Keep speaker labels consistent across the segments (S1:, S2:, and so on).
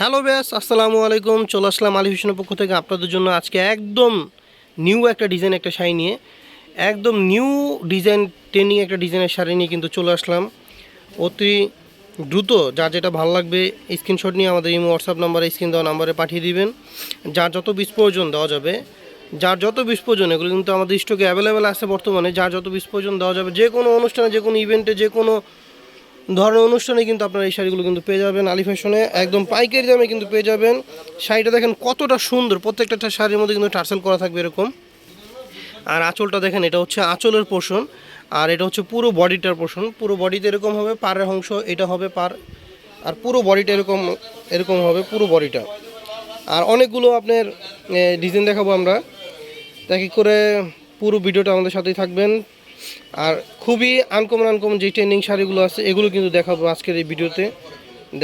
S1: Hello ব্যাস, আসসালামু আলাইকুম। চলে আসলাম আলী হোসেনের পক্ষ থেকে আপনাদের জন্য আজকে একদম নিউ একটা ডিজাইন একটা শাড়ি নিয়ে। একদম নিউ ডিজাইন ট্রেনিং একটা ডিজাইনের শাড়ি নিয়ে কিন্তু চলে আসলাম। অতি দ্রুত, যার যেটা ভালো লাগবে স্ক্রিনশট নিয়ে আমাদের ইমো হোয়াটসঅ্যাপ নাম্বারে স্ক্রিন দেওয়া নাম্বারে পাঠিয়ে দিবেন। যার যত প্রয়োজন দেওয়া যাবে, যার যত প্রয়োজন, এগুলো কিন্তু আমাদের স্টকে অ্যাভেলেবেল আছে বর্তমানে, যার যত প্রয়োজন দেওয়া যাবে, যে কোনো অনুষ্ঠানে, যে কোনো ইভেন্টে যে কোনো ধরনের অনুষ্ঠানে কিন্তু আপনারা এই শাড়িগুলো কিন্তু পেয়ে যাবেন আলি ফ্যাশনে। একদম পাইকারি দামে কিন্তু পেয়ে যাবেন। শাড়িটা দেখেন কতটা সুন্দর, প্রত্যেকটা শাড়ির মধ্যে কিন্তু টার্সেল করা থাকবে এরকম। আর আঁচলটা দেখেন, এটা হচ্ছে আঁচলের পোর্শন আর এটা হচ্ছে পুরো বডিটার পোর্শন পুরো বডিতে এরকম হবে, পাড়ের অংশ এটা হবে পার, আর পুরো বডিটা এরকম এরকম হবে পুরো বডিটা। আর অনেকগুলো আপনার ডিজাইন দেখাবো আমরা। দেখি করে পুরো ভিডিওটা আমাদের সাথেই থাকবেন। আর খুবই আনকমন আনকমন যে ট্রেন্ডিং শাড়িগুলো আছে, এগুলো কিন্তু দেখাবো আজকের এই ভিডিওতে।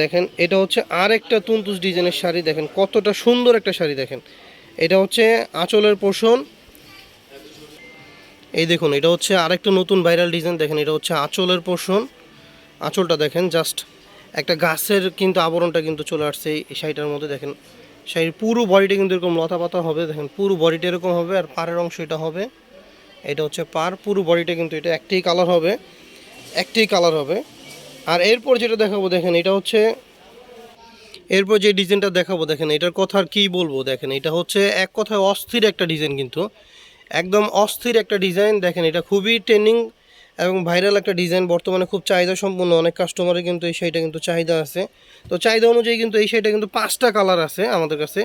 S1: দেখেন, এটা হচ্ছে আর একটা তুনতুস ডিজাইনের শাড়ি, দেখেন কতটা সুন্দর একটা শাড়ি, দেখেন। এটা হচ্ছে আঁচলের পোষণ। এই দেখুন, এটা হচ্ছে আরেকটা নতুন ভাইরাল ডিজাইন দেখেন এটা হচ্ছে আঁচলের পোষণ। আঁচলটা দেখেন জাস্ট একটা গাছের কিন্তু আবরণটা কিন্তু চলে আসছে এই শাড়িটার মধ্যে, দেখেন। শাড়ির পুরো বডিটা কিন্তু এরকম লতা পাতা হবে, দেখেন, পুরো বডিটা এরকম হবে আর পাড়ের অংশ এটা হবে। এটা হচ্ছে পার, পুরো বডিটা কিন্তু এটা একটাই কালার হবে, একটাই কালার হবে। আর এরপর যেটা দেখাবো, দেখেন এটা হচ্ছে, এরপর যে ডিজাইনটা দেখাবো, দেখেন এটার কথা আর কী বলব, দেখেন এটা হচ্ছে এক কথায় অস্থির একটা ডিজাইন কিন্তু। একদম অস্থির একটা ডিজাইন দেখেন এটা খুবই ট্রেন্ডিং এবং ভাইরাল একটা ডিজাইন বর্তমানে খুব চাহিদা সম্পূর্ণ অনেক কাস্টমারের কিন্তু এই শাড়িটা কিন্তু চাহিদা আছে। তো চাহিদা অনুযায়ী কিন্তু এই শাড়িটা কিন্তু পাঁচটা কালার আছে আমাদের কাছে।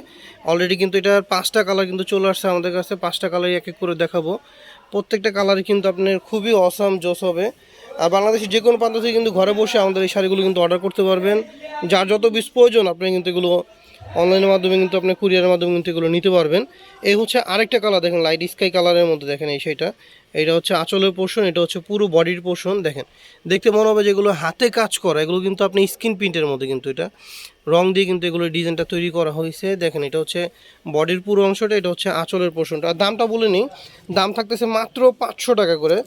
S1: অলরেডি কিন্তু এটার পাঁচটা কালার কিন্তু চলে আসছে আমাদের কাছে, পাঁচটা কালারই এক এক করে দেখাবো। প্রত্যেকটা কালারই কিন্তু আপনার খুবই অসাম জোস হবে। আর বাংলাদেশের যে কোনো প্রান্ত থেকে কিন্তু ঘরে বসে আমাদের এই শাড়িগুলো কিন্তু অর্ডার করতে পারবেন। যার যত বিষ প্রয়োজন, আপনি কিন্তু এগুলো অনলাইনের মাধ্যমে কিন্তু আপনি কুরিয়ারের মাধ্যমে কিন্তু এগুলো নিতে পারবেন। এই হচ্ছে আরেকটা কালার দেখেন লাইট স্কাই কালারের মধ্যে দেখেন এই সেইটা এটা হচ্ছে আঁচলের পোর্শন এটা হচ্ছে পুরো বডির পোর্শন দেখেন। দেখতে মনে হবে যেগুলো হাতে কাজ করা, এগুলো কিন্তু আপনি স্কিন প্রিন্টের মধ্যে কিন্তু এটা, রং দিয়ে কিন্তু এগুলো ডিজাইনটা তৈরি করা হয়েছে। দেখেন, এটা হচ্ছে বডির পুরো অংশটা, এটা হচ্ছে আঁচলের পোর্শনটা আর দামটা বলে নিই, দাম থাকতেছে মাত্র পাঁচশো টাকা করে।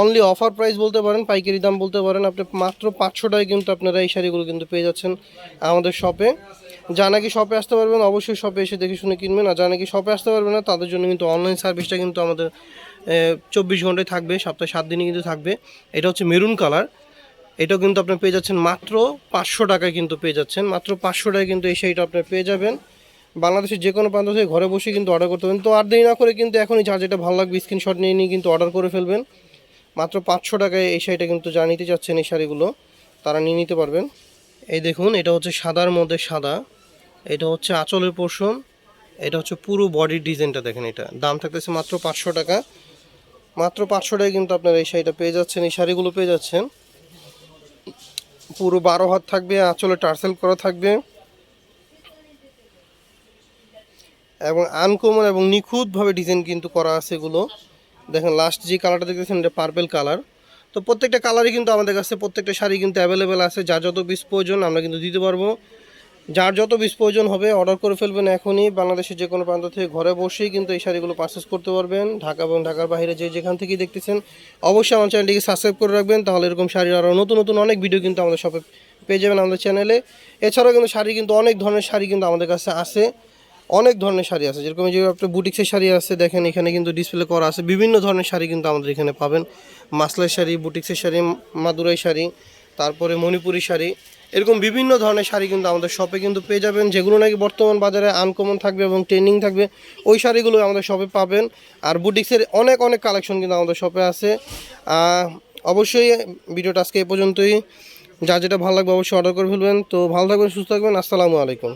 S1: অনলি অফার প্রাইস বলতে পারেন, পাইকারি দাম বলতে পারেন, আপনি মাত্র পাঁচশো টাকায় কিন্তু আপনারা এই শাড়িগুলো কিন্তু পেয়ে যাচ্ছেন আমাদের শপে যা নাকি শপে আসতে পারবেন, অবশ্যই শপে এসে দেখে শুনে কিনবেন। আর যা নাকি শপে আসতে পারবেন না, তাদের জন্য কিন্তু অনলাইন সার্ভিসটা কিন্তু আমাদের চব্বিশ ঘন্টায় থাকবে, সপ্তাহে সাত দিনই কিন্তু থাকবে। এটা হচ্ছে মেরুন কালার। এটাও কিন্তু আপনি পেয়ে যাচ্ছেন মাত্র পাঁচশো টাকায় কিন্তু পেয়ে যাচ্ছেন। মাত্র পাঁচশো টাকায় কিন্তু এই শাড়িটা আপনি পেয়ে যাবেন। বাংলাদেশের যে কোনো প্রান্ত থেকে ঘরে বসে কিন্তু অর্ডার করতে পারেন তো আর দেরি না করে কিন্তু এখনই যার যেটা ভালো লাগবে স্ক্রিনশট নিয়ে নিয়ে কিন্তু অর্ডার করে ফেলবেন। মাত্র পাঁচশো টাকায় এই শাড়িটা কিন্তু যা নিতে চাচ্ছেন এই শাড়িগুলো, তারা নিয়ে নিতে পারবেন। এই দেখুন, এটা হচ্ছে সাদার মধ্যে সাদা। এটা হচ্ছে আঁচলের পোর্শন এটা হচ্ছে পুরো বডির ডিজাইনটা দেখেন এটা। দাম থাকতেছে মাত্র পাঁচশো টাকা। মাত্র পাঁচশো টাকায় কিন্তু আপনারা এই শাড়িটা পেয়ে যাচ্ছেন, এই শাড়িগুলো পেয়ে যাচ্ছেন। পুরো বারো হাত থাকবে, আঁচলে টার্সেল করা থাকবে। এবং আনকমন এবং নিখুঁতভাবে ডিজাইন কিন্তু করা আছে এগুলো। দেখেন লাস্ট যে কালারটা দেখতেছেন, এটা পার্পেল কালার তো প্রত্যেকটা কালারই কিন্তু আমাদের কাছে, প্রত্যেকটা শাড়ি কিন্তু অ্যাভেলেবেল আছে। যা যত পিস প্রয়োজন, আমরা কিন্তু দিতে পারব। যার যত পিস প্রয়োজন হবে অর্ডার করে ফেলবেন এখনই। বাংলাদেশের যে কোনো প্রান্ত থেকে ঘরে বসেই কিন্তু এই শাড়িগুলো পারচেস করতে পারবেন। ঢাকা এবং ঢাকার বাইরে যে যেখান থেকেই দেখতেছেন, অবশ্যই আমার চ্যানেলটিকে সাবস্ক্রাইব করে রাখবেন। তাহলে এরকম শাড়ির আরও নতুন নতুন অনেক ভিডিও কিন্তু আমাদের শপে পেয়ে যাবেন আমাদের চ্যানেলে এছাড়াও কিন্তু শাড়ি কিন্তু অনেক ধরনের শাড়ি কিন্তু আমাদের কাছে আছে। অনেক ধরনের শাড়ি আছে। যেরকম যে আপনার বুটিক্সের শাড়ি আছে, দেখেন এখানে কিন্তু ডিসপ্লে করা আছে। বিভিন্ন ধরনের শাড়ি কিন্তু আমাদের এখানে পাবেন। মাসলাই শাড়ি বুটিক্সের শাড়ি, মাদুরাই শাড়ি, তারপরে মণিপুরি শাড়ি। এরকম বিভিন্ন ধরনের শাড়ি কিন্তু আমাদের শপে কিন্তু পেয়ে যাবেন, যেগুলো নাকি বর্তমান বাজারে আনকমন থাকবে এবং ট্রেন্ডিং থাকবে, ওই শাড়িগুলো আমাদের শপে পাবেন। আর বুটিক্সের অনেক অনেক কালেকশন কিন্তু আমাদের শপে আছে। অবশ্যই ভিডিওটা আজকে এ পর্যন্তই। যা যেটা ভালো লাগবে অবশ্যই অর্ডার করে ফেলবেন। তো ভালো থাকবেন, সুস্থ থাকবেন। আসসালামু আলাইকুম।